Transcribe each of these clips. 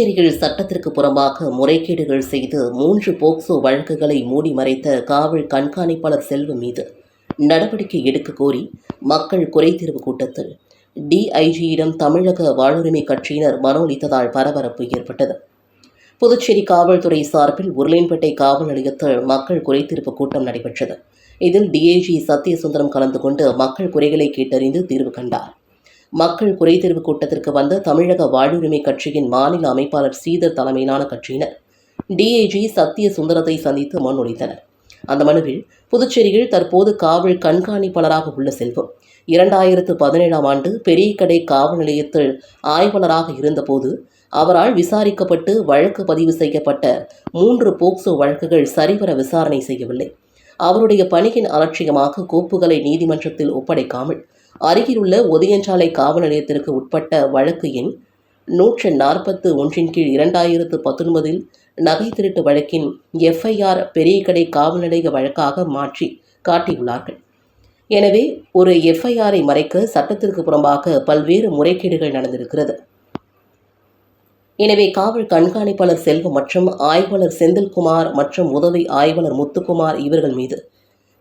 புதுச்சேரியில் சட்டத்திற்கு புறம்பாக முறைகேடுகள் செய்து மூன்று போக்சோ வழக்குகளை மூடி மறைத்த காவல் கண்காணிப்பாளர் செல்வம் மீது நடவடிக்கை எடுக்க கோரி மக்கள் குறைதீர்வு கூட்டத்தில் டிஐஜியிடம் தமிழக வாழ்வுரிமை கட்சியினர் மனு அளித்ததால் பரபரப்பு ஏற்பட்டது. புதுச்சேரி காவல்துறை சார்பில் உருளையன்பேட்டை காவல் நிலையத்தில் மக்கள் குறைதீர்ப்பு கூட்டம் நடைபெற்றது. இதில் டிஐஜி சத்யசுந்தரம் கலந்து கொண்டு மக்கள் குறைகளை கேட்டறிந்து தீர்வு கண்டார். மக்கள் குறைதீர்வு கூட்டத்திற்கு வந்த தமிழக வாழ்வுரிமை கட்சியின் மாநில அமைப்பாளர் ஸ்ரீதர் தலைமையிலான கட்சியினர் டிஐஜி சத்திய சுந்தரத்தை சந்தித்து மனுளித்தனர் அந்த மனுவில் புதுச்சேரியில் தற்போது காவல் கண்காணிப்பாளராக உள்ள செல்வம். இரண்டாயிரத்து பதினேழாம் ஆண்டு பெரியகடை காவல் நிலையத்தில் ஆய்வாளராக இருந்தபோது அவரால் விசாரிக்கப்பட்டு வழக்கு பதிவு செய்யப்பட்ட மூன்று போக்சோ வழக்குகள் சரிவர விசாரணை செய்யவில்லை. அவருடைய பணியின் அலட்சியமாக கோப்புகளை நீதிமன்றத்தில் ஒப்படைக்காமல் அருகிலுள்ள ஒதியஞ்சாலை காவல் நிலையத்திற்கு உட்பட்ட வழக்கு எண் நூற்று நாற்பத்து ஒன்றின் கீழ் இரண்டாயிரத்து பத்தொன்பதில் நகை திருட்டு வழக்கின் எஃப்ஐஆர் பெரியகடை காவல் நிலைய வழக்காக மாற்றி காட்டியுள்ளார்கள். எனவே ஒரு எஃப்ஐஆரை மறைக்க சட்டத்திற்கு புறம்பாக பல்வேறு முறைகேடுகள் நடந்திருக்கிறது. எனவே காவல் கண்காணிப்பாளர் செல்வம் மற்றும் ஆய்வாளர் செந்தில்குமார் மற்றும் உதவி ஆய்வாளர் முத்துக்குமார் இவர்கள் மீது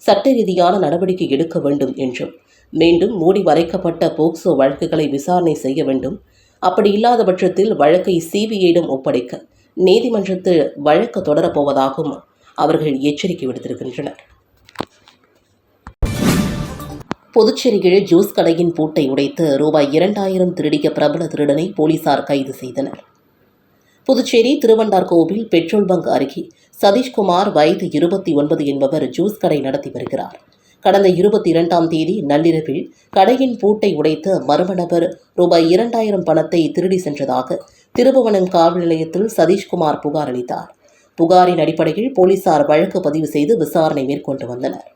சட்ட ரீதியான நடவடிக்கை எடுக்க வேண்டும் என்றும் மீண்டும் மூடி மறைக்கப்பட்ட போக்சோ வழக்குகளை விசாரணை செய்ய வேண்டும். அப்படி இல்லாத பட்சத்தில் வழக்கை சிபிஐயிடம் ஒப்படைக்க நீதிமன்றத்தில் வழக்கு தொடரப்போவதாகவும் அவர்கள் எச்சரிக்கை விடுத்திருக்கின்றனர். புதுச்சேரியில் ஜூஸ் கடையின் பூட்டை உடைத்து ரூபாய் இரண்டாயிரம் திருடிய பிரபல திருடனை போலீசார் கைது செய்தனர். புதுச்சேரி திருவண்டார்கோவில் பெட்ரோல் பங்க் அருகே சதீஷ்குமார் வயது இருபத்தி ஒன்பது என்பவர் ஜூஸ் கடை நடத்தி வருகிறார். கடந்த இருபத்தி இரண்டாம் தேதி நள்ளிரவில் கடையின் பூட்டை உடைத்த மர்ம நபர் ரூபாய் இரண்டாயிரம் பணத்தை திருடி சென்றதாக திருபுவனம் காவல் நிலையத்தில் சதீஷ்குமார் புகார் அளித்தார். புகாரின் அடிப்படையில் போலீசார் வழக்கு பதிவு செய்து விசாரணை மேற்கொண்டு வந்தனர்.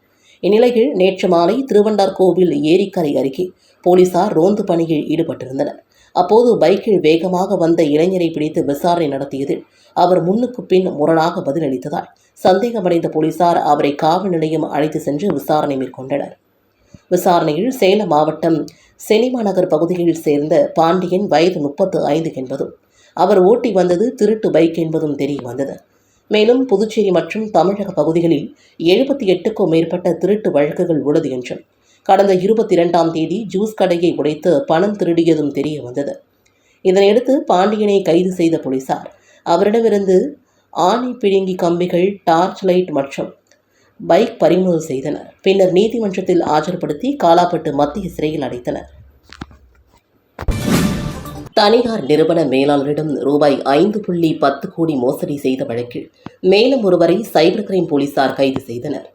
இந்நிலையில் நேற்று மாலை திருவண்டார்கோவில் ஏரிக்கரை அருகே போலீசார் ரோந்து பணியில் ஈடுபட்டிருந்தனர். அப்போது பைக்கில் வேகமாக வந்த இளைஞரை பிடித்து விசாரணை நடத்தியதில் அவர் முன்னுக்கு பின் முரணாக பதிலளித்ததால் சந்தேகமடைந்த போலீசார் அவரை காவல் நிலையம் அழைத்து சென்று விசாரணை மேற்கொண்டனர். விசாரணையில் சேலம் மாவட்டம் செனிமா நகர் பகுதியில் சேர்ந்த பாண்டியன் வயது முப்பத்து ஐந்து என்பதும் அவர் ஓட்டி வந்தது திருட்டு பைக் என்பதும் தெரிய வந்தது. மேலும் புதுச்சேரி மற்றும் தமிழக பகுதிகளில் எழுபத்தி எட்டுக்கும் மேற்பட்ட திருட்டு வழக்குகள் உள்ளது என்றும் கடந்த இருபத்தி இரண்டாம் தேதி ஜூஸ் கடையை உடைத்து பணம் திருடியதும் தெரிய வந்தது. இதனையடுத்து பாண்டியனை கைது செய்த போலீசார் அவரிடமிருந்து ஆணி பிடுங்கி கம்பிகள் டார்ச் லைட் மற்றும் பைக் பறிமுதல் செய்தனர். பின்னர் நீதிமன்றத்தில் ஆஜர்படுத்தி காலாப்பட்டு மத்திய சிறையில் அடைத்தனர். தனியார் நிறுவன மேலாளரிடம் ரூபாய் ஐந்து புள்ளி பத்து கோடி மோசடி செய்த வழக்கில் மேலும் ஒருவரை சைபர் கிரைம் போலீசார் கைது செய்தனர்.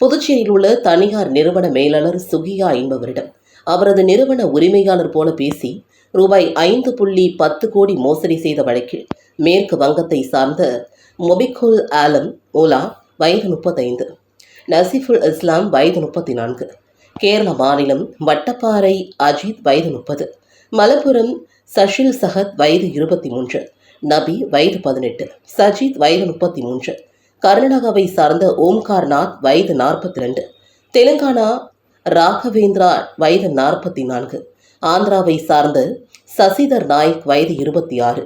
புதுச்சேரியில் உள்ள தனியார் நிறுவன மேலாளர் சுகியா என்பவரிடம் அவரது நிறுவன உரிமையாளர் போல பேசி ரூபாய் ஐந்து புள்ளி பத்து கோடி மோசடி செய்த வழக்கில் மேற்கு வங்கத்தை சார்ந்த மொபிகுல் ஆலம் ஓலா வயது முப்பத்தைந்து நசீஃபுல் இஸ்லாம் வயது முப்பத்தி நான்கு கேரள மாநிலம் வட்டப்பாறை அஜித் வயது முப்பது மலப்புரம் சஷில் சஹத் வயது இருபத்தி மூன்று நபி வயது பதினெட்டு சஜித் வயது முப்பத்தி மூன்று கர்நாடகாவை சார்ந்த ஓம்கார்நாத் வயது நாற்பத்தி ரெண்டு தெலுங்கானா ராகவேந்திரா வயது நாற்பத்தி நான்கு ஆந்திராவை சார்ந்த சசிதர் நாயக் வயது இருபத்தி ஆறு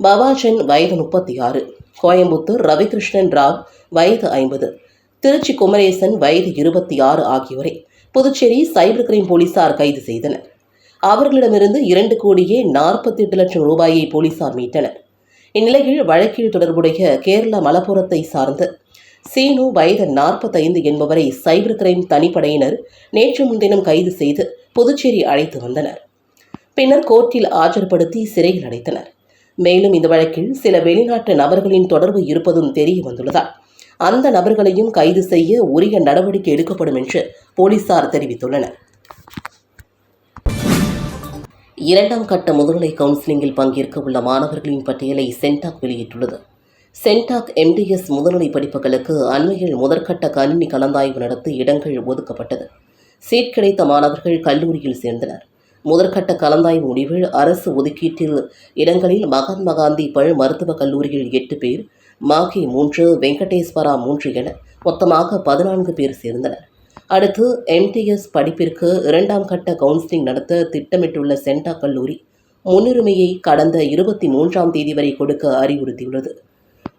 பவாஜன் வயது முப்பத்தி ஆறு கோயம்புத்தூர் ரவிகிருஷ்ணன் ராவ் வயது ஐம்பது திருச்சி குமரேசன் வயது இருபத்தி ஆறு ஆகியோரை புதுச்சேரி சைபர் கிரைம் போலீசார் கைது செய்தனர். அவர்களிடமிருந்து இரண்டு கோடியே நாற்பத்தி எட்டு லட்சம் ரூபாயை போலீசார் மீட்டனர். இந்நிலையில் வழக்கில் தொடர்புடைய கேரள மலப்புரத்தை சார்ந்த சீனு வயது நாற்பத்தைந்து என்பவரை சைபர் கிரைம் தனிப்படையினர் நேற்று முன்தினம் கைது செய்து புதுச்சேரி அழைத்து வந்தனர். பின்னர் கோர்ட்டில் ஆஜர்படுத்தி சிறையில் அடைத்தனர். மேலும் இந்த வழக்கில் சில வெளிநாட்டு நபர்களின் தொடர்பு இருப்பதும் தெரிய வந்துள்ளதால் அந்த நபர்களையும் கைது செய்ய உரிய நடவடிக்கை எடுக்கப்படும் என்று போலீசார் தெரிவித்துள்ளனர். இரண்டாம் கட்ட முதுநிலை கவுன்சிலிங்கில் பங்கேற்க உள்ள மாணவர்களின் பட்டியலை சென்டாக் வெளியிட்டுள்ளது. சென்டாக் எம்டிஎஸ் முதுநிலை படிப்புகளுக்கு அண்மையில் முதற்கட்ட கணினி கலந்தாய்வு நடத்தி இடங்கள் ஒதுக்கப்பட்டது. சீட் கிடைத்த மாணவர்கள் கல்லூரியில் சேர்ந்தனர். முதற்கட்ட கலந்தாய்வு முடிவில் அரசு ஒதுக்கீட்டில் இடங்களில் மகாத்மா காந்தி பல் மருத்துவக் கல்லூரியில் எட்டு பேர் மாகே மூன்று வெங்கடேஸ்வரா மூன்று என மொத்தமாக பதினான்கு பேர் சேர்ந்தனர். அடுத்து எம்டிஎஸ் படிப்பிற்கு இரண்டாம் கட்ட கவுன்சிலிங் நடத்த திட்டமிட்டுள்ள சென்டா கல்லூரி முன்னுரிமையை கடந்த இருபத்தி மூன்றாம் தேதி வரை கொடுக்க அறிவுறுத்தியுள்ளது.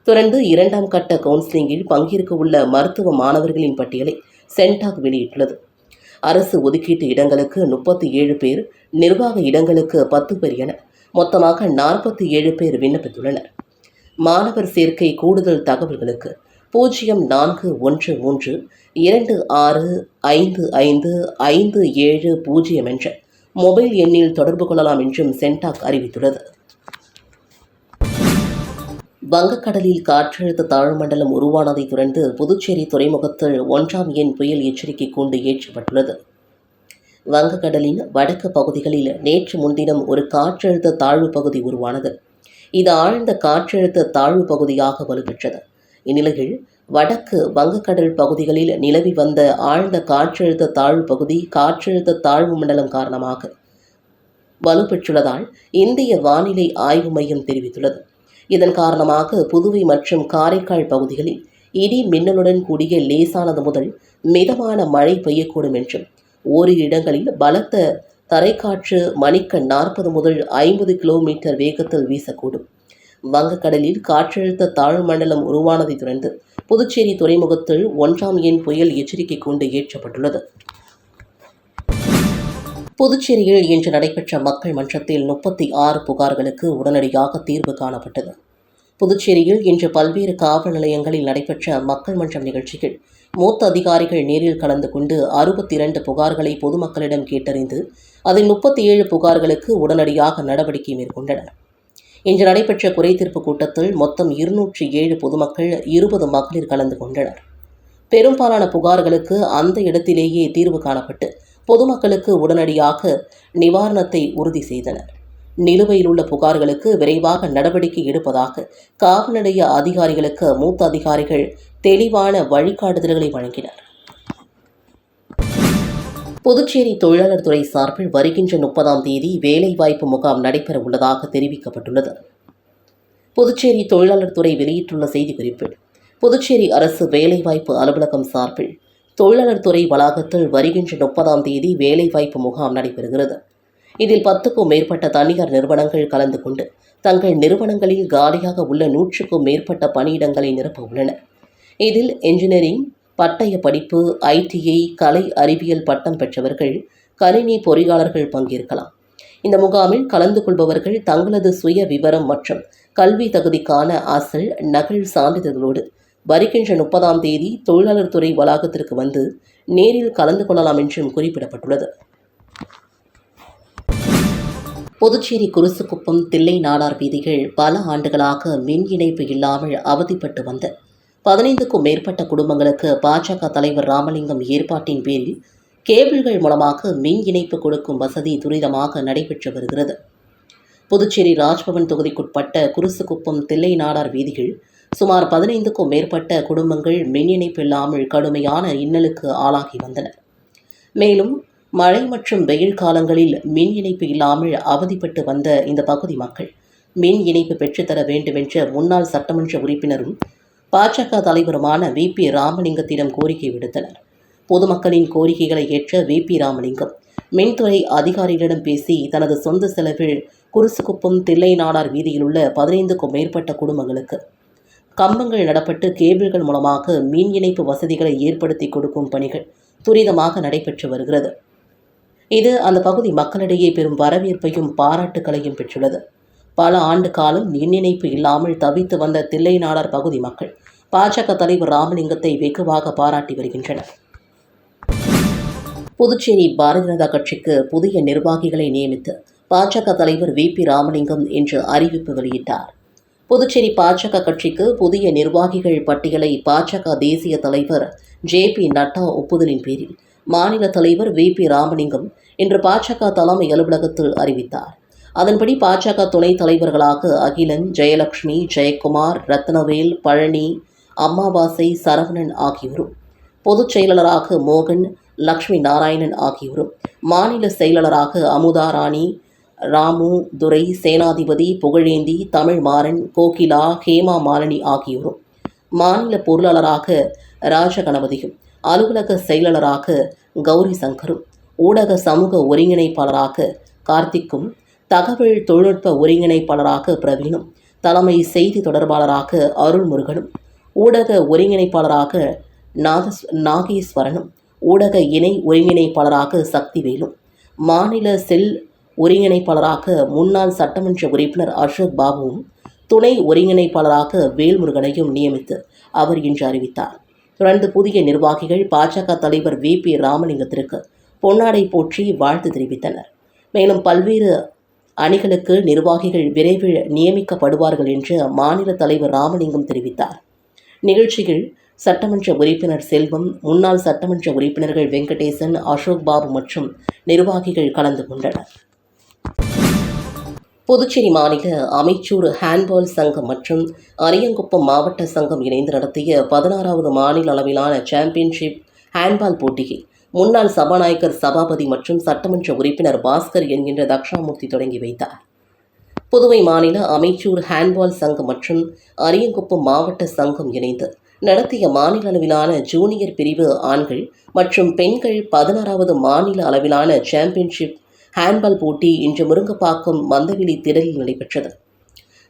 தொடர்ந்து இரண்டாம் கட்ட கவுன்சிலிங்கில் பங்கேற்க உள்ள மருத்துவ மாணவர்களின் பட்டியலை சென்டாக் வெளியிட்டுள்ளது. அரசு ஒதுக்கீட்டு இடங்களுக்கு முப்பத்தி ஏழு பேர் நிர்வாக இடங்களுக்கு பத்து பேர் என மொத்தமாக நாற்பத்தி ஏழு பேர் விண்ணப்பித்துள்ளனர். மாணவர் சேர்க்கை கூடுதல் தகவல்களுக்கு பூஜ்ஜியம் நான்கு ஒன்று மூன்று இரண்டு ஆறு ஐந்து ஐந்து ஐந்து ஏழு பூஜ்ஜியம் என்ற மொபைல் எண்ணில் தொடர்பு கொள்ளலாம் என்றும் சென்டாக் அறிவித்துள்ளது. வங்கக்கடலில் காற்றழுத்த தாழ்மண்டலம் உருவானதைத் தொடர்ந்து புதுச்சேரி துறைமுகத்தில் ஒன்றாம் எண் புயல் எச்சரிக்கை கூண்டு ஏற்றப்பட்டுள்ளது. வங்கக்கடலின் வடக்கு பகுதிகளில் நேற்று முன்தினம் ஒரு காற்றழுத்த தாழ்வு பகுதி உருவானது. இது ஆழ்ந்த காற்றழுத்த தாழ்வு பகுதியாக வலுப்பெற்றது. இந்நிலையில் வடக்கு வங்கக்கடல் பகுதிகளில் நிலவி வந்த ஆழ்ந்த காற்றழுத்த தாழ்வு பகுதி காற்றழுத்த தாழ்வு மண்டலம் காரணமாக வலுப்பெற்றுள்ளதால் இந்திய வானிலை ஆய்வு மையம் தெரிவித்துள்ளது. இதன் காரணமாக புதுவை மற்றும் காரைக்கால் பகுதிகளில் இடி மின்னலுடன் கூடிய லேசானது முதல் மிதமான மழை பெய்யக்கூடும் என்றும் ஓரிரு இடங்களில் பலத்த தரைக்காற்று மணிக்கு நாற்பது முதல் ஐம்பது கிலோமீட்டர் வேகத்தில் வீசக்கூடும். வங்கக்கடலில் காற்றழுத்த தாழ்மண்டலம் உருவானதைத் தொடர்ந்து புதுச்சேரி துறைமுகத்தில் ஒன்றாம் எண் புயல் எச்சரிக்கை கூண்டு ஏற்றப்பட்டுள்ளது. புதுச்சேரியில் இன்று நடைபெற்ற மக்கள் மன்றத்தில் முப்பத்தி ஆறு புகார்களுக்கு உடனடியாக தீர்வு காணப்பட்டது. புதுச்சேரியில் இன்று பல்வேறு காவல் நிலையங்களில் நடைபெற்ற மக்கள் மன்றம் நிகழ்ச்சியில் மூத்த அதிகாரிகள் நேரில் கலந்து கொண்டு அறுபத்தி இரண்டு புகார்களை பொதுமக்களிடம் கேட்டறிந்து அதில் முப்பத்தி ஏழு புகார்களுக்கு உடனடியாக நடவடிக்கை மேற்கொண்டனர். இன்று நடைபெற்ற குறைதீர்ப்பு கூட்டத்தில் மொத்தம் இருநூற்றி ஏழு பொதுமக்கள் இருபது மகளிர் கலந்து கொண்டனர். பெரும்பாலான புகார்களுக்கு அந்த இடத்திலேயே தீர்வு காணப்பட்டு பொதுமக்களுக்கு உடனடியாக நிவாரணத்தை உறுதி செய்தனர். நிலுவையில் உள்ள புகார்களுக்கு விரைவாக நடவடிக்கை எடுப்பதாக காவல் நிலைய அதிகாரிகளுக்கு மூத்த அதிகாரிகள் தெளிவான வழிகாட்டுதல்களை வழங்கினர். புதுச்சேரி தொழிலாளர் துறை சார்பில் வருகின்ற முப்பதாம் தேதி வேலைவாய்ப்பு முகாம் நடைபெற உள்ளதாக தெரிவிக்கப்பட்டுள்ளது. புதுச்சேரி தொழிலாளர் துறை வெளியிட்டுள்ள செய்திக்குறிப்பில் புதுச்சேரி அரசு வேலைவாய்ப்பு அலுவலகம் சார்பில் தொழிலாளர் துறை வளாகத்தில் வருகின்ற முப்பதாம் தேதி வேலைவாய்ப்பு முகாம் நடைபெறுகிறது. இதில் பத்துக்கும் மேற்பட்ட தனியார் நிறுவனங்கள் கலந்து கொண்டு தங்கள் நிறுவனங்களில் காலியாக உள்ள நூற்றுக்கும் மேற்பட்ட பணியிடங்களை நிரப்ப உள்ளன. இதில் என்ஜினியரிங் பட்டய படிப்பு ஐடிஐ கலை அறிவியல் பட்டம் பெற்றவர்கள் கணினி பொறியாளர்கள் பங்கேற்கலாம். இந்த முகாமில் கலந்து கொள்பவர்கள் தங்களது சுய விவரம் மற்றும் கல்வி தகுதிக்கான அசல் நகல் சான்றிதழ்களோடு வருகின்ற முப்பதாம் தேதி தொழிலாளர் துறை வளாகத்திற்கு வந்து நேரில் கலந்து கொள்ளலாம் என்றும் குறிப்பிடப்பட்டுள்ளது. புதுச்சேரி குருசுக்குப்பம் தில்லை நாடார் வீதிகள் பல ஆண்டுகளாக மின் இணைப்பு இல்லாமல் அவதிப்பட்டு வந்த பதினைந்துக்கும் மேற்பட்ட குடும்பங்களுக்கு பாஜக தலைவர் ராமலிங்கம் ஏற்பாட்டின் பேரில் கேபிள்கள் மூலமாக மின் இணைப்பு கொடுக்கும் வசதி துரிதமாக நடைபெற்று வருகிறது. புதுச்சேரி ராஜ்பவன் தொகுதிக்குட்பட்ட குருசுக்குப்பம் தில்லை நாடார் வீதிகள் சுமார் பதினைந்துக்கும் மேற்பட்ட குடும்பங்கள் மின் இணைப்பு இல்லாமல் கடுமையான இன்னலுக்கு ஆளாகி வந்தனர் மேலும் மழை மற்றும் வெயில் காலங்களில் மின் இணைப்பு இல்லாமல் அவதிப்பட்டு வந்த இந்த பகுதி மக்கள் மின் இணைப்பு பெற்றுத்தர வேண்டுமென்ற முன்னாள் சட்டமன்ற உறுப்பினரும் பாஜக தலைவருமான வி. பி. ராமலிங்கத்திடம் கோரிக்கை விடுத்தனர். பொதுமக்களின் கோரிக்கைகளை ஏற்ற வி. பி. ராமலிங்கம் மின்துறை அதிகாரிகளிடம் பேசி தனது சொந்த செலவில் குருசுக்குப்பம் தில்லை நாடார் வீதியில் உள்ள பதினைந்துக்கும் மேற்பட்ட குடும்பங்களுக்கு கம்பங்கள் நடப்பட்டு கேபிள்கள் மூலமாக மின் இணைப்பு வசதிகளை ஏற்படுத்தி கொடுக்கும் பணிகள் துரிதமாக நடைபெற்று வருகிறது. இது அந்த பகுதி மக்களிடையே பெரும் வரவேற்பையும் பாராட்டுகளையும் பெற்றுள்ளது. பல ஆண்டு காலம் மின் இணைப்பு இல்லாமல் தவித்து வந்த தில்லை நாடார் பகுதி மக்கள் பாஜக தலைவர் ராமலிங்கத்தை வெகுவாக பாராட்டி வருகின்றனர். புதுச்சேரி பாரதிய ஜனதா கட்சிக்கு புதிய நிர்வாகிகளை நியமித்து பாஜக தலைவர் வி பி ராமலிங்கம் இன்று அறிவிப்பு வெளியிட்டார். புதுச்சேரி பாஜக கட்சிக்கு புதிய நிர்வாகிகள் பட்டியலை பாஜக தேசிய தலைவர் ஜே பி நட்டா ஒப்புதலின் பேரில் மாநில தலைவர் வி பி ராமலிங்கம் இன்று பாஜக தலைமை அலுவலகத்தில் அறிவித்தார். அதன்படி பாஜக துணைத் தலைவர்களாக அகிலன் ஜெயலட்சுமி ஜெயக்குமார் ரத்னவேல் பழனி அம்மாவாசை சரவணன் ஆகியோரும் பொதுச் செயலாளராக மோகன் லக்ஷ்மி நாராயணன் ஆகியோரும் மாநில செயலாளராக அமுதா ராணி ராமு துரை சேனாதிபதி புகழேந்தி தமிழ்மாறன் கோகிலா ஹேமா மாலினி ஆகியோரும் மாநில பொருளாளராக ராஜகணபதியும் அலுவலக செயலாளராக கௌரி சங்கரும் ஊடக சமூக ஒருங்கிணைப்பாளராக கார்த்திக்கும் தகவல் தொழில்நுட்ப ஒருங்கிணைப்பாளராக பிரவீனும் தலைமை செய்தி தொடர்பாளராக அருள்முருகனும் ஊடக ஒருங்கிணைப்பாளராக நாகஸ் நாகேஸ்வரனும் ஊடக இணை ஒருங்கிணைப்பாளராக சக்திவேலும் மாநில செல் ஒருங்கிணைப்பாளராக முன்னாள் சட்டமன்ற உறுப்பினர் அசோக் பாபுவும் துணை ஒருங்கிணைப்பாளராக வேல்முருகனையும் நியமித்து அவர் இன்று அறிவித்தார். தொடர்ந்து புதிய நிர்வாகிகள் பாஜக தலைவர் வி. பி. ராமலிங்கத்திற்கு பொன்னாடை போற்றி வாழ்த்து தெரிவித்தனர். மேலும் பல்வேறு அணிகளுக்கு நிர்வாகிகள் விரைவில் நியமிக்கப்படுவார்கள் என்று மாநில தலைவர் ராமலிங்கம் தெரிவித்தார். நிகழ்ச்சியில் சட்டமன்ற உறுப்பினர் செல்வம் முன்னாள் சட்டமன்ற உறுப்பினர்கள் வெங்கடேசன் அசோக் பாபு மற்றும் நிர்வாகிகள் கலந்து கொண்டனர். புதுச்சேரி மாநில அமைச்சூர் ஹேண்ட்பால் சங்கம் மற்றும் அரியங்குப்பம் மாவட்ட சங்கம் இணைந்து நடத்திய பதினாறாவது மாநில அளவிலான சாம்பியன்ஷிப் ஹேண்ட்பால் போட்டியை முன்னாள் சபாநாயகர் சபாபதி மற்றும் சட்டமன்ற உறுப்பினர் பாஸ்கர் என்கின்ற தக்ஷாமூர்த்தி தொடங்கி வைத்தார். புதுவை மாநில அமைச்சூர் ஹேண்ட்பால் சங்கம் மற்றும் அரியங்குப்பம் மாவட்ட சங்கம் இணைந்து நடத்திய மாநில அளவிலான ஜூனியர் பிரிவு ஆண்கள் மற்றும் பெண்கள் பதினாறாவது மாநில அளவிலான சாம்பியன்ஷிப் ஹேண்ட்பால் போட்டி இன்று முருங்கப்பாக்கம் மந்தவெளி திடலில் நடைபெற்றது.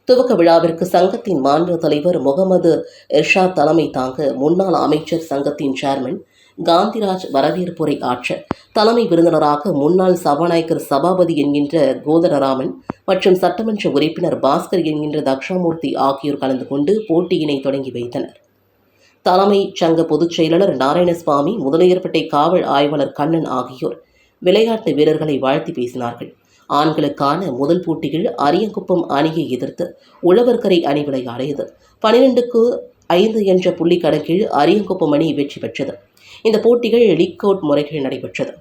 துவக்க விழாவிற்கு சங்கத்தின் மாநில தலைவர் முகமது இர்ஷாத் தலைமை தாங்க முன்னாள் அமைச்சர் சங்கத்தின் சேர்மன் காந்திராஜ் வரவேற்புரை ஆற்ற தலைமை விருந்தினராக முன்னாள் சபாநாயகர் சபாபதி என்கின்ற கோதரராமன் மற்றும் சட்டமன்ற உறுப்பினர் பாஸ்கர் என்கின்ற தக்ஷாமூர்த்தி ஆகியோர் கலந்து கொண்டு போட்டியினை தொடங்கி வைத்தனர். தலைமை சங்க பொதுச் செயலாளர் நாராயணசுவாமி முதலியார்பேட்டை காவல் ஆய்வாளர் கண்ணன் ஆகியோர் விளையாட்டு வீரர்களை வாழ்த்தி பேசினார்கள். ஆண்களுக்கான முதல் போட்டியில் அரியங்குப்பம் அணியை எதிர்த்து உழவர்கரை அணி விளையாடியது. பனிரெண்டுக்கு ஐந்து என்ற புள்ளி கணக்கில் அரியங்குப்பம் அணி வெற்றி பெற்றது. இந்த போட்டிகள் லீக் அவுட் முறைகள் நடைபெற்றது.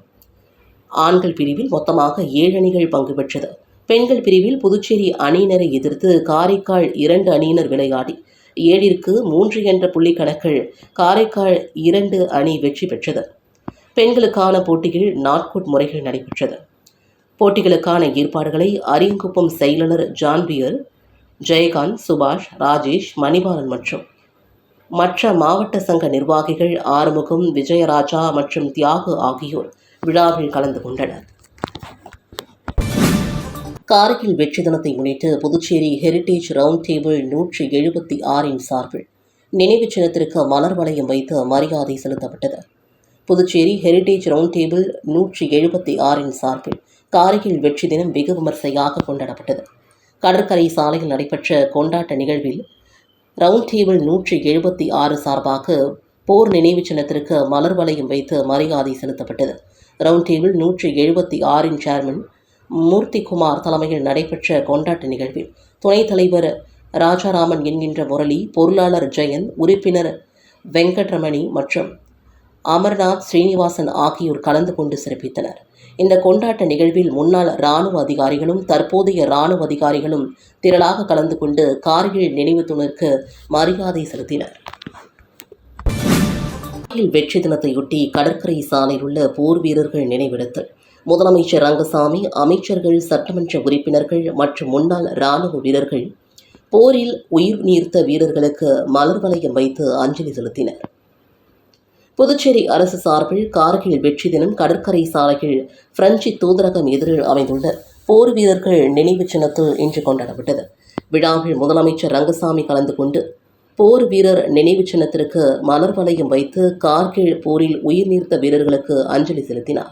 ஆண்கள் பிரிவில் மொத்தமாக ஏழு அணிகள் பங்கு பெற்றது. பெண்கள் பிரிவில் புதுச்சேரி அணியினரை எதிர்த்து காரைக்கால் இரண்டு அணியினர் விளையாடி ஏழிற்கு மூன்று என்ற புள்ளி கணக்கில் காரைக்கால் இரண்டு அணி வெற்றி பெற்றது. பெண்களுக்கான போட்டியில் நாட்கோட் முறைகள் நடைபெற்றது. போட்டிகளுக்கான ஏற்பாடுகளை அரியங்குப்பம் செயலாளர் ஜான்பியர் ஜெயகாந்த் சுபாஷ் ராஜேஷ் மணிபாலன் மற்றும் மற்ற மாவட்ட சங்க நிர்வாகிகள் ஆறுமுகம் விஜயராஜா மற்றும் தியாகு ஆகியோர் விழாவில் கலந்து கொண்டனர். காரையில் வெற்றி தினத்தை முன்னிட்டு புதுச்சேரி ஹெரிட்டேஜ் ரவுண்ட் டேபிள் நூற்றி எழுபத்தி ஆறின் சார்பில் நினைவுச் சின்னத்திற்கு மலர் வளையம் வைத்து மரியாதை செலுத்தப்பட்டது. புதுச்சேரி ஹெரிட்டேஜ் ரவுண்ட் டேபிள் நூற்றி எழுபத்தி ஆறின் சார்பில் காரையில் வெற்றி தினம் வெகு விமர்சையாக கொண்டாடப்பட்டது. கடற்கரை சாலையில் நடைபெற்ற கொண்டாட்ட நிகழ்வில் ரவுண்ட் டேபிள் நூற்றி எழுபத்தி ஆறு சார்பாக போர் நினைவு சின்னத்திற்கு மலர் வளையம் வைத்து மரியாதை செலுத்தப்பட்டது. ரவுண்ட் டேபிள் நூற்றி எழுபத்தி ஆறின் சேர்மன் மூர்த்திகுமார் தலைமையில் நடைபெற்ற கொண்டாட்ட நிகழ்வில் துணைத் தலைவர் ராஜாராமன் என்கின்ற முரளி பொருளாளர் ஜெயந்த் உறுப்பினர் வெங்கட்ரமணி மற்றும் அமர்நாத் ஸ்ரீனிவாசன் ஆகியோர் கலந்து கொண்டு சிறப்பித்தனர். இந்த கொண்டாட்ட நிகழ்வில் முன்னாள் இராணுவ அதிகாரிகளும் தற்போதைய இராணுவ அதிகாரிகளும் திரளாக கலந்து கொண்டு கார்கில் நினைவு தூணிற்கு மரியாதை செலுத்தினர். கார்கில் வெற்றி தினத்தையொட்டி கடற்கரை சாலையில் உள்ள போர் வீரர்கள் நினைவிடத்தில் முதலமைச்சர் ரங்கசாமி அமைச்சர்கள் சட்டமன்ற உறுப்பினர்கள் மற்றும் முன்னாள் இராணுவ வீரர்கள் போரில் உயிர் நீர்த்த வீரர்களுக்கு மலர் வளையம் வைத்து அஞ்சலி செலுத்தினர். புதுச்சேரி அரசு சார்பில் கார்கில் வெற்றி தினம் கடற்கரை சாலையில் பிரெஞ்சு தூதரகம் எதிரில் அமைந்துள்ள போர் வீரர்கள் நினைவு சின்னத்தில் இன்று கொண்டாடப்பட்டது. விழாவில் முதலமைச்சர் ரங்கசாமி கலந்து கொண்டு போர் வீரர் நினைவு சின்னத்திற்கு மலர் வளையம் வைத்து கார்கில் போரில் உயிர் நீர்த்த வீரர்களுக்கு அஞ்சலி செலுத்தினார்.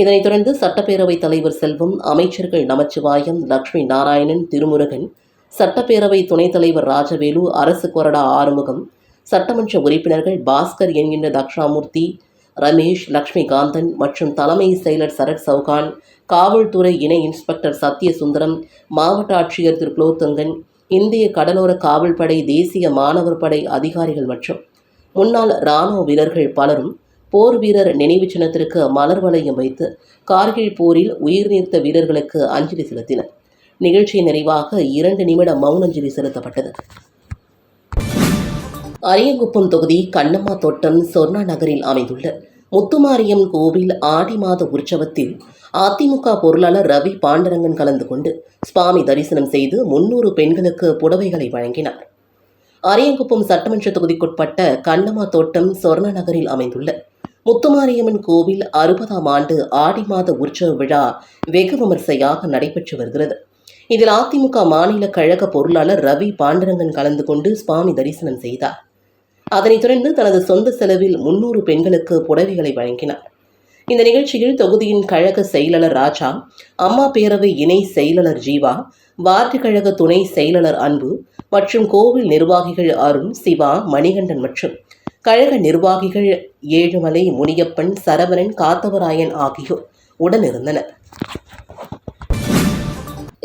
இதனைத் தொடர்ந்து சட்டப்பேரவைத் தலைவர் செல்வம் அமைச்சர்கள் நமச்சிவாயம் லட்சுமி நாராயணன் திருமுருகன் சட்டப்பேரவை துணைத் தலைவர் ராஜவேலு அரசு கொறடா ஆறுமுகம் சட்டமன்ற உறுப்பினர்கள் பாஸ்கர் என்கின்ற தக்ஷாமூர்த்தி ரமேஷ் லக்ஷ்மிகாந்தன் மற்றும் தலைமை செயலர் சரத் சவுகான் காவல்துறை இணை இன்ஸ்பெக்டர் சத்யசுந்தரம் மாவட்ட ஆட்சியர் திரு குலோத்தங்கன் இந்திய கடலோர காவல்படை தேசிய மாணவர் படை அதிகாரிகள் மற்றும் முன்னாள் இராணுவ வீரர்கள் பலரும் போர் வீரர் நினைவு சின்னத்திற்கு மலர் வளையம் வைத்து கார்கில் போரில் உயிர் நீர்த்த வீரர்களுக்கு அஞ்சலி செலுத்தினர். நிகழ்ச்சியின் நிறைவாக இரண்டு நிமிட மௌனஞ்சலி செலுத்தப்பட்டது. அரியங்குப்பம் தொகுதி கண்ணம்மா தோட்டம் சொர்ணா நகரில் அமைந்துள்ள முத்துமாரியம் கோவில் ஆடி மாத உற்சவத்தில் அதிமுக பொருளாளர் ரவி பாண்டரங்கன் கலந்து கொண்டு சுவாமி தரிசனம் செய்து முன்னூறு பெண்களுக்கு புடவைகளை வழங்கினார். அரியங்குப்பம் சட்டமன்ற தொகுதிக்குட்பட்ட கண்ணம்மா தோட்டம் சொர்ண நகரில் அமைந்துள்ள முத்துமாரியம்மன் கோவில் அறுபதாம் ஆண்டு ஆடி மாத உற்சவ விழா வெகு விமர்சையாக நடைபெற்று வருகிறது. இதில் அதிமுக மாநில கழக பொருளாளர் ரவி பாண்டரங்கன் கலந்து கொண்டு சுவாமி தரிசனம் செய்தார். அதனைத் தொடர்ந்து தனது சொந்த செலவில் முன்னூறு பெண்களுக்கு புடவைகளை வழங்கினார். இந்த நிகழ்ச்சியில் தொகுதியின் கழக செயலாளர் ராஜா அம்மா பேரவை இணை செயலாளர் ஜீவா வார்டு கழக துணை செயலாளர் அன்பு மற்றும் கோவில் நிர்வாகிகள் அருண் சிவா மணிகண்டன் மற்றும் கழக நிர்வாகிகள் ஏழுமலை முனியப்பன் சரவணன் காத்தவராயன் ஆகியோர் உடனிருந்தனர்.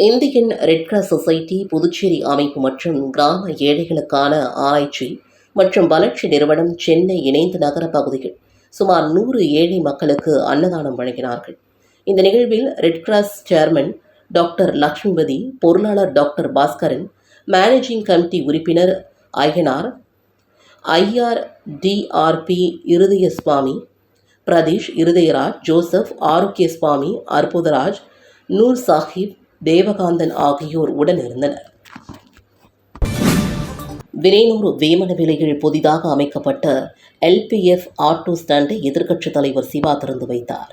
Indian Red Cross Society Puducherry அமைப்பு மற்றும் கிராம ஏழைகளுக்கான ஆராய்ச்சி மற்றும் வளர்ச்சி நிறுவனம் சென்னை இணைந்த நகர பகுதியில் சுமார் நூறு ஏழை மக்களுக்கு அன்னதானம் வழங்கினார்கள். இந்த நிகழ்வில் Red Cross chairman doctor Lakshmipathi பொருளாளர் டாக்டர் பாஸ்கரன் மேனேஜிங் கமிட்டி உறுப்பினர் ஐயனார் ஐஆர் டிஆர்பி இருதய சுவாமி பிரதீஷ் இருதயராஜ் ஜோசப் ஆரோக்கிய சுவாமி அற்புதராஜ் நூர் சாஹிப் தேவகாந்தன் ஆகியோர் உடனிருந்தனர். விரைனூர் வேமன விலையில் புதிதாக அமைக்கப்பட்ட எல்பிஎஃப் ஆட்டோ ஸ்டாண்டை எதிர்க்கட்சித் தலைவர் சிவா திறந்து வைத்தார்.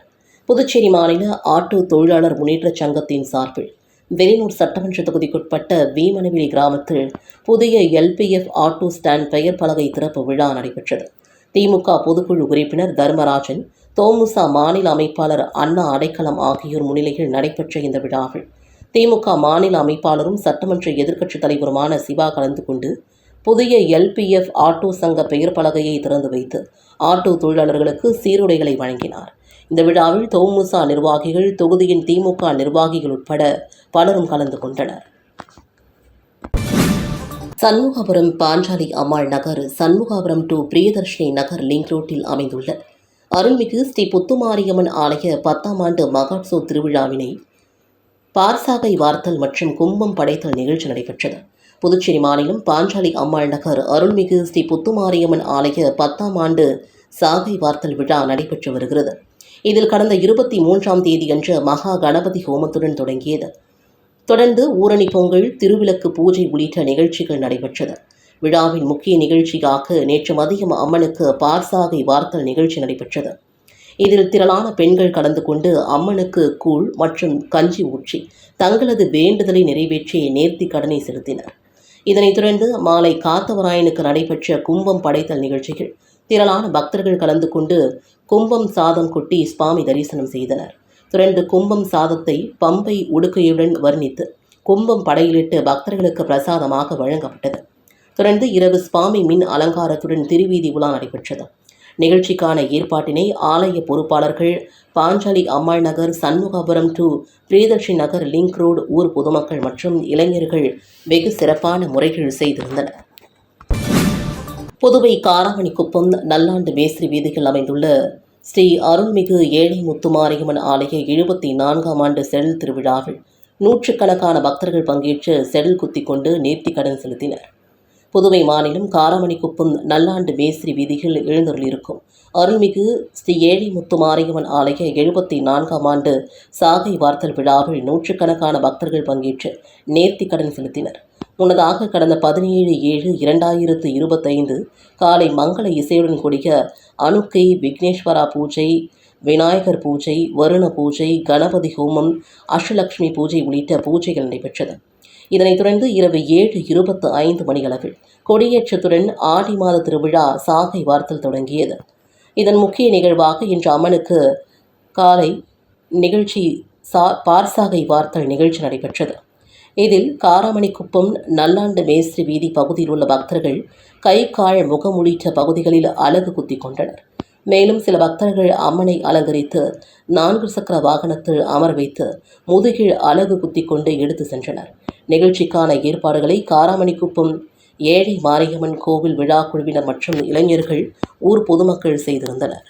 புதுச்சேரி மாநில ஆட்டோ தொழிலாளர் முன்னேற்றச் சங்கத்தின் சார்பில் வெளியூர் சட்டமன்ற தொகுதிக்குட்பட்ட வீமனவெளி கிராமத்தில் புதிய எல்பிஎஃப் ஆட்டோ ஸ்டாண்ட் பெயர் பலகை திறப்பு விழா நடைபெற்றது. திமுக பொதுக்குழு உறுப்பினர் தர்மராஜன் தோமுசா மாநில அமைப்பாளர் அண்ணா அடைக்கலம் ஆகியோர் முன்னிலையில் நடைபெற்ற இந்த விழாவில் திமுக மாநில அமைப்பாளரும் சட்டமன்ற எதிர்க்கட்சித் தலைவருமான சிவா கலந்து கொண்டு புதிய எல்பிஎஃப் ஆட்டோ சங்க பெயர் பலகையை திறந்து வைத்து ஆட்டோ தொழிலாளர்களுக்கு சீருடைகளை வழங்கினார். இந்த விழாவில் தோமுசா நிர்வாகிகள் தொகுதியின் திமுக நிர்வாகிகள் உட்பட பலரும் கலந்து கொண்டனர். சண்முகாபுரம் பாஞ்சாலி அம்மாள் நகர் சண்முகாபுரம் டு பிரியதர்ஷினி நகர் லிங்க் ரோட்டில் அமைந்துள்ள அருள்மிகு ஸ்ரீ புத்துமாரியம்மன் ஆலய பத்தாம் ஆண்டு மகாட்சோ திருவிழாவினை பார்சாகை வார்த்தல் மற்றும் கும்பம் படைத்தல் நிகழ்ச்சி நடைபெற்றது. புதுச்சேரி மாநிலம் பாஞ்சாலி அம்மாள் நகர் அருள்மிகு ஸ்ரீ புத்துமாரியம்மன் ஆலய பத்தாம் ஆண்டு சாகை வார்த்தல் விழா நடைபெற்று வருகிறது. இதில் கடந்த இருபத்தி மூன்றாம் தேதியன்று மகா கணபதி ஹோமத்துடன் தொடங்கியது. தொடர்ந்து ஊரணி பொங்கல் திருவிளக்கு பூஜை உள்ளிட்ட நிகழ்ச்சிகள் நடைபெற்றது. விழாவின் முக்கிய நிகழ்ச்சியாக நேற்று மதியம் அம்மனுக்கு பார்சாகை வார்த்தல் நிகழ்ச்சி நடைபெற்றது. இதில் திரளான பெண்கள் கலந்து கொண்டு அம்மனுக்கு கூழ் மற்றும் கஞ்சி ஊற்றி தங்களது வேண்டுதலை நிறைவேற்றி நேர்த்தி கடனை செலுத்தினர். இதனைத் தொடர்ந்து மாலை காத்தவராயனுக்கு நடைபெற்ற கும்பம் படைத்தல் நிகழ்ச்சியில் திரளான பக்தர்கள் கலந்து கொண்டு கும்பம் சாதம் கொட்டி சுவாமி தரிசனம் செய்தனர். தொடர்ந்து கும்பம் சாதத்தை பம்பை உடுக்கையுடன் வர்ணித்து கும்பம் படையிலிட்டு பக்தர்களுக்கு பிரசாதமாக வழங்கப்பட்டது. தொடர்ந்து இரவு சுவாமி மின் அலங்காரத்துடன் திருவீதி உலா நடைபெற்றது. நிகழ்ச்சிக்கான ஏற்பாட்டினை ஆலய பொறுப்பாளர்கள் Panchali Ammal Nagar Shanmugapuram to Priyadarshi Nagar link road ஊர் பொதுமக்கள் மற்றும் இளைஞர்கள் வெகு சிறப்பான முறைகள் செய்திருந்தனர். புதுவை காராமணிக்குப்பம் நல்லாண்டு மேஸ்திரி வீதியில் அமைந்துள்ள ஸ்ரீ அருள்மிகு ஏழை முத்துமாரியம்மன் ஆலய எழுபத்தி நான்காம் ஆண்டு செடல் திருவிழாவில் நூற்றுக்கணக்கான பக்தர்கள் பங்கேற்று செடல் குத்தி கொண்டு நேர்த்திக்கடன் செலுத்தினர். புதுவை மாநிலம் காரமணிக்குப்பம் நல்லாண்டு மேஸ்திரி வீதியில் எழுந்தருளிருக்கும் அருள்மிகு ஸ்ரீ ஏழை முத்துமாரியம்மன் ஆலய எழுபத்தி நான்காம் ஆண்டு சாகை வார்த்தல் விழாவில் நூற்றுக்கணக்கான பக்தர்கள் பங்கேற்று நேர்த்திக்கடன் செலுத்தினர். முன்னதாக கடந்த பதினேழு ஏழு இரண்டாயிரத்து இருபத்தைந்து காலை மங்கள இசையுடன் கூடிய அணுக்கை விக்னேஸ்வரா பூஜை விநாயகர் பூஜை வருண பூஜை கணபதி ஹோமம் அஷ்டலட்சுமி பூஜை உள்ளிட்ட பூஜைகள் நடைபெற்றது. இதனைத் தொடர்ந்து இரவு ஏழு இருபத்து ஐந்து மணியளவில் கொடியேற்றத்துடன் ஆடி மாத திருவிழா சாகை வார்த்தல் தொடங்கியது. இதன் முக்கிய நிகழ்வாக இன்று அம்மனுக்கு காலை நிகழ்ச்சி சா பார்சாகை வார்த்தல் நிகழ்ச்சி நடைபெற்றது. இதில் காராமணிக்குப்பம் நல்லாண்டு மேஸ்திரி வீதி பகுதியில் உள்ள பக்தர்கள் கை கால் முகம் உள்ளிட்ட பகுதிகளில் அலகு குத்தி கொண்டனர். மேலும் சில பக்தர்கள் அம்மனை அலங்கரித்து நான்கு சக்கர வாகனத்தில் அமர் வைத்து முதுகில் அலகு குத்தி கொண்டு எடுத்து சென்றனர். நிகழ்ச்சிக்கான ஏற்பாடுகளை காராமணிக்குப்பம் ஏழை மாரியம்மன் கோவில் விழா குழுவினர் மற்றும் இளைஞர்கள் ஊர் பொதுமக்கள் செய்திருந்தனர்.